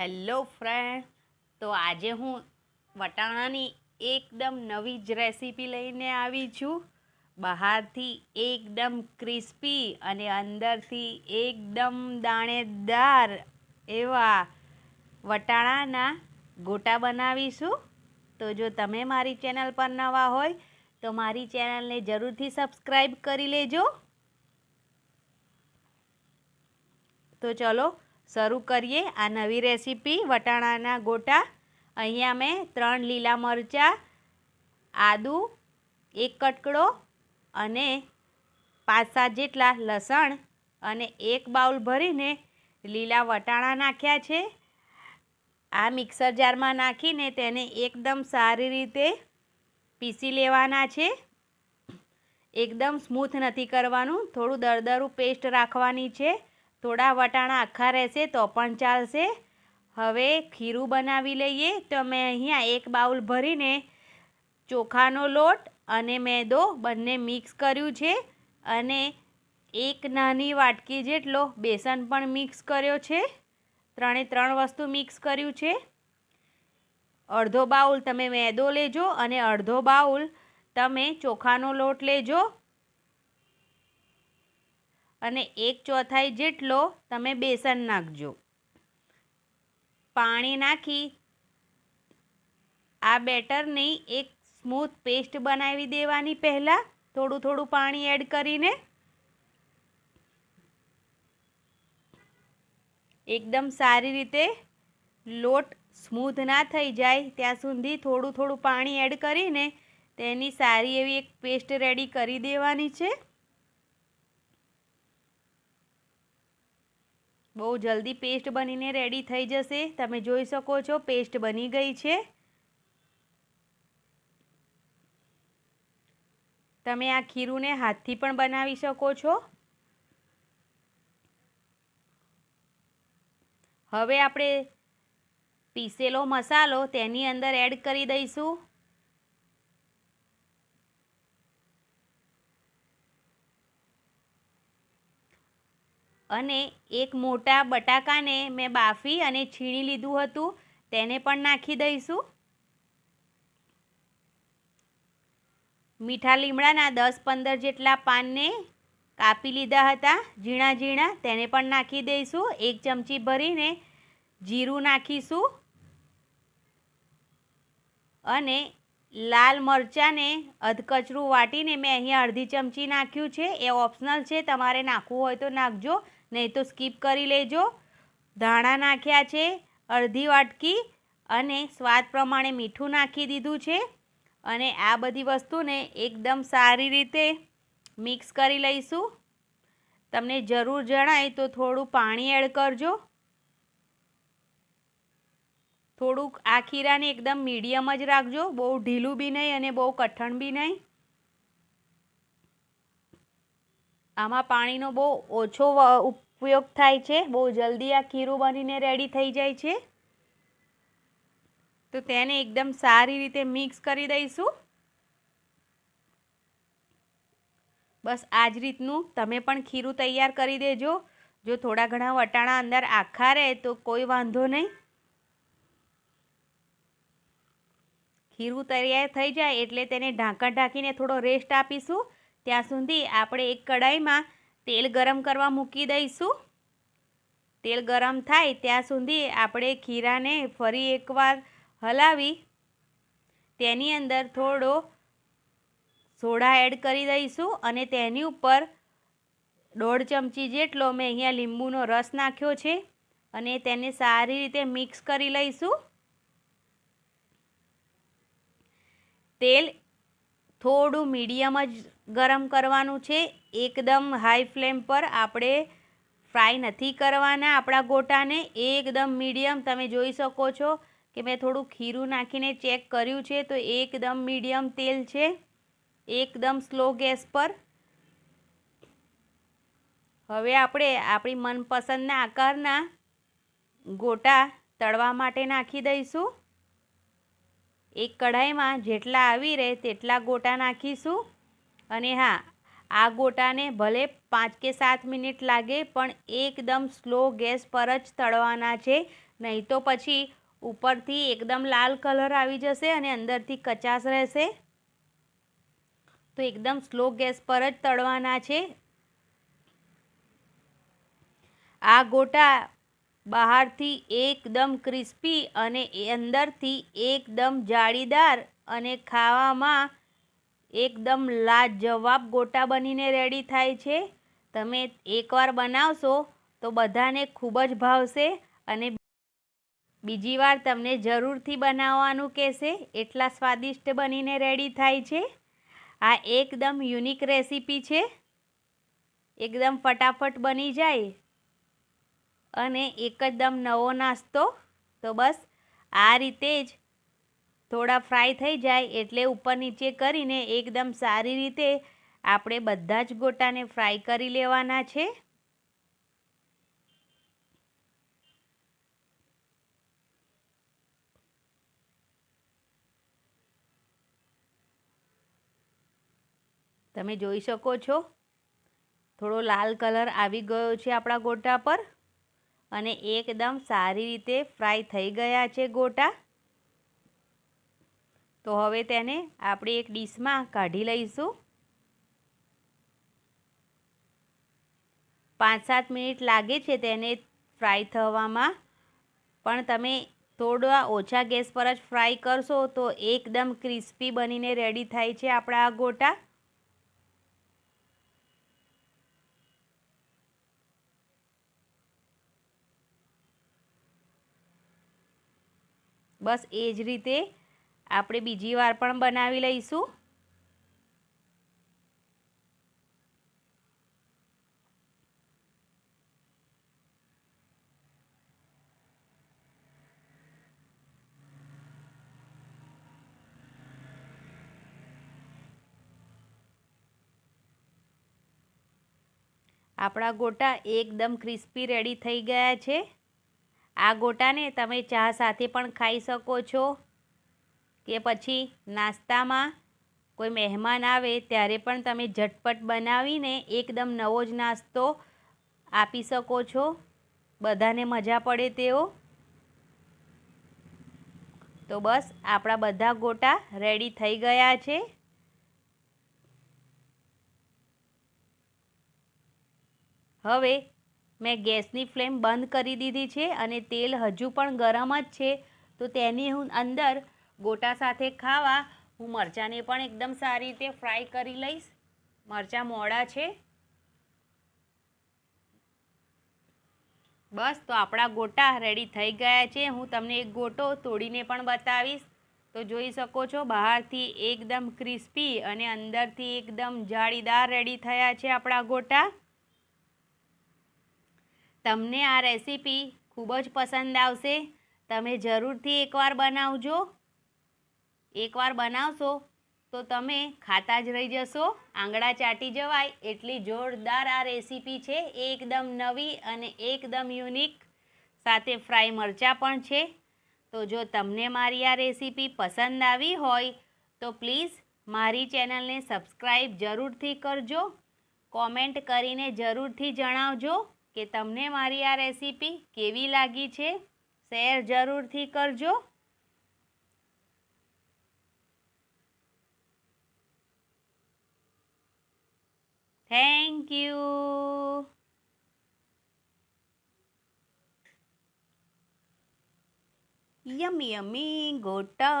Hello friend. તો આજે હું વટાણાની એકદમ નવી જ રેસીપી લઈને આવી છું. બહારથી એકદમ ક્રિસ્પી અને અંદરથી એકદમ દાણેદાર એવા વટાણાના ગોટા બનાવીશું. તો જો તમે મારી ચેનલ પર નવા હોય, તો મારી ચેનલને જરૂરથી સબસ્ક્રાઈબ કરી લેજો. તો ચલો શરૂ કરીએ આ નવી રેસીપી વટાણાના ગોટા. અહીંયા મેં ત્રણ લીલા મરચાં, આદુ, એક કટકડો અને પાંચ સાત જેટલા લસણ અને એક બાઉલ ભરીને લીલા વટાણા નાખ્યા છે. આ મિક્સર જારમાં નાખીને તેને એકદમ સારી રીતે પીસી લેવાના છે. એકદમ સ્મૂથ નથી કરવાનું, થોડું દરદરું પેસ્ટ રાખવાની છે. થોડા વટાણા આખા રહેશે તો પણ ચાલશે. હવે ખીરું બનાવી લઈએ. તો મેં અહીંયા એક બાઉલ ભરીને ચોખાનો લોટ અને મેદો બંને મિક્સ કર્યું છે અને એક નાની વાટકી જેટલો બેસન પણ મિક્સ કર્યો છે. ત્રણે ત્રણ વસ્તુ મિક્સ કર્યું છે. અડધો બાઉલ તમે મેદો લેજો અને અડધો બાઉલ તમે ચોખાનો લોટ લેજો. અને એક ચોથાઈ જેટલો તમે બેસન નાખજો. પાણી નાખી આ બેટરની એક સ્મૂથ પેસ્ટ બનાવી દેવાની પહેલાં. થોડું થોડું પાણી એડ કરીને એકદમ સારી રીતે લોટ સ્મૂથ ના થઈ જાય ત્યાં સુધી થોડું થોડું પાણી એડ કરીને તેની સારી એવી એક પેસ્ટ રેડી કરી દેવાની છે. બહુ જલ્દી પેસ્ટ બનીને રેડી થઈ જશે. તમે જોઈ શકો છો, પેસ્ટ બની ગઈ છે. તમે આ ખીરુંને હાથથી પણ બનાવી શકો છો. હવે આપણે પીસેલો મસાલો તેની અંદર એડ કરી દઈશું. અને એક મોટા બટાકાને મેં બાફી અને છીણી લીધું હતું. તેને પણ નાખી દઈશું. મીઠા લીમડાના દસ પંદર જેટલા પાનને કાપી લીધા હતા. ઝીણા ઝીણા તેને પણ નાખી દઈશું. એક ચમચી ભરીને જીરું નાખીશું. અને લાલ મરચાંને અધકચરું વાટીને મેં અહીંયા અડધી ચમચી નાખ્યું છે. એ ઓપ્શનલ છે. તમારે નાખવું હોય તો નાખજો. નહીં તો સ્કીપ કરી લેજો. ધાણા નાખ્યા છે, અડધી વાટકી અને સ્વાદ પ્રમાણે મીઠું નાખી દીધું છે. અને આ બધી વસ્તુને એકદમ સારી રીતે મિક્સ કરી લઈશું. તમને જરૂર જણાય તો થોડું પાણી એડ કરજો. થોડુંક આ ખીરાને એકદમ મીડિયમ જ રાખજો. બહુ ઢીલું બી નહીં અને બહુ કઠણ બી નહીં. આમાં પાણીનો બહુ ઓછો ઉપયોગ થાય છે. બહુ જલ્દી આ ખીરું બનીને રેડી થઈ જાય છે. તો તેને એકદમ સારી રીતે મિક્સ કરી દઈશું. બસ આ જ રીતનું તમે પણ ખીરું તૈયાર કરી દેજો. જો થોડા ઘણા વટાણા અંદર આખા રહે તો કોઈ વાંધો નહીં. ખીરું તૈયાર થઈ જાય એટલે તેને ઢાંકણ ઢાંકીને થોડો રેસ્ટ આપીશું. ત્યાં સુધી આપણે એક કડાઈમાં તેલ ગરમ કરવા મૂકી દઈશું. તેલ ગરમ થાય ત્યાં સુધી આપણે ખીરાને ફરી એકવાર હલાવી તેની અંદર થોડો સોડા એડ કરી દઈશું અને તેની ઉપર દોઢ ચમચી જેટલો મેં અહીંયા લીંબુનો રસ નાખ્યો છે અને તેને સારી રીતે મિક્સ કરી લઈશું. તેલ થોડું મીડિયમ જ ગરમ કરવાનું છે. એકદમ હાઈ ફ્લેમ પર આપણે ફ્રાય નથી કરવાના આપણા ગોટાને. એકદમ મીડિયમ, તમે જોઈ શકો છો કે મેં થોડું ખીરું નાખીને ચેક કર્યું છે તો એકદમ મીડિયમ તેલ છે. એકદમ સ્લો ગેસ પર. હવે આપણે આપણી મનપસંદના આકારના ગોટા તળવા માટે નાખી દઈશું. એક કઢાઈમાં જેટલા આવી રહે તેટલા ગોટા નાખીશું. અને હા, આ ગોટાને ભલે પાંચ કે સાત મિનિટ લાગે, પણ એકદમ સ્લો ગેસ પર જ તળવાના છે. નહીં તો પછી ઉપરથી એકદમ લાલ કલર આવી જશે અને અંદરથી કચાશ રહેશે. તો એકદમ સ્લો ગેસ પર જ તળવાના છે. આ ગોટા બહારથી એકદમ ક્રિસ્પી અને અંદરથી એકદમ જાળીદાર અને ખાવામાં એકદમ લાજવાબ ગોટા બનીને રેડી થાય છે. તમે એકવાર બનાવશો તો બધાને ખૂબ જ ભાવશે અને બીજી વાર તમને જરૂરથી બનાવવાનું કહેશે. એટલા સ્વાદિષ્ટ બનીને રેડી થાય છે. આ એકદમ યુનિક રેસીપી છે. એકદમ ફટાફટ બની જાય. અને એકદમ નવો નાસ્તો. તો બસ, આ રીતે જ થોડા ફ્રાય થઈ જાય એટલે ઉપર નીચે કરીને એકદમ સારી રીતે આપણે બધા જ ગોટાને ફ્રાય કરી લેવાના છે. તમે જોઈ શકો છો, થોડો લાલ કલર આવી ગયો છે આપણા ગોટા પર. અને એકદમ સારી રીતે ફ્રાય થઈ ગયા છે ગોટા. તો હવે તેને આપણે એક ડીશમાં કાઢી લઈશું. પાંચ સાત મિનિટ લાગે છે તેને ફ્રાય થવામાં, પણ તમે થોડા ઓછા ગેસ પર જ ફ્રાય કરશો તો એકદમ ક્રિસ્પી બનીને રેડી થાય છે આપણા આ ગોટા. બસ એ જ રીતે આપણે બીજી વાર પણ બનાવી લઈશું. આપણા ગોટા એકદમ ક્રિસ્પી રેડી થઈ ગયા છે. આ ગોટાને તમે ચા સાથે પણ ખાઈ શકો છો કે પછી નાસ્તામાં કોઈ મહેમાન આવે ત્યારે પણ તમે ઝટપટ બનાવીને એકદમ નવો જ નાસ્તો આપી શકો છો. બધાને મજા પડે તેવો તો બસ, આપણા બધા ગોટા રેડી થઈ ગયા છે. હવે મેં ગેસની ફ્લેમ બંધ કરી દીધી છે અને તેલ હજુ પણ ગરમ જ છે. તો તેની હું અંદર ગોટા સાથે ખાવા, હું મરચાંને પણ એકદમ સારી રીતે ફ્રાય કરી લઈશ. મરચાં મોડા છે. બસ, તો આપણા ગોટા રેડી થઈ ગયા છે. હું તમને એક ગોટો તોડીને પણ બતાવીશ. તો જોઈ શકો છો, બહારથી એકદમ ક્રિસ્પી અને અંદરથી એકદમ જાળીદાર રેડી થયા છે આપણા ગોટા. તમને આ રેસીપી ખૂબ જ પસંદ આવશે. તમે જરૂરથી એકવાર બનાવજો. એકવાર બનાવશો તો તમે ખાતા જ રહી જશો. આંગળા ચાટી જવાય એટલી જોરદાર આ રેસીપી છે. એકદમ નવી અને એકદમ યુનિક. સાથે ફ્રાય મરચાં પણ છે. તો જો તમને મારી આ રેસીપી પસંદ આવી હોય તો પ્લીઝ મારી ચેનલને સબસ્ક્રાઈબ જરૂરથી કરજો. કોમેન્ટ કરીને જરૂરથી જણાવજો. કે તમને મારી આ રેસીપી કેવી લાગી છે? શેર જરૂરથી કરજો. Thank you yummy yummy gota.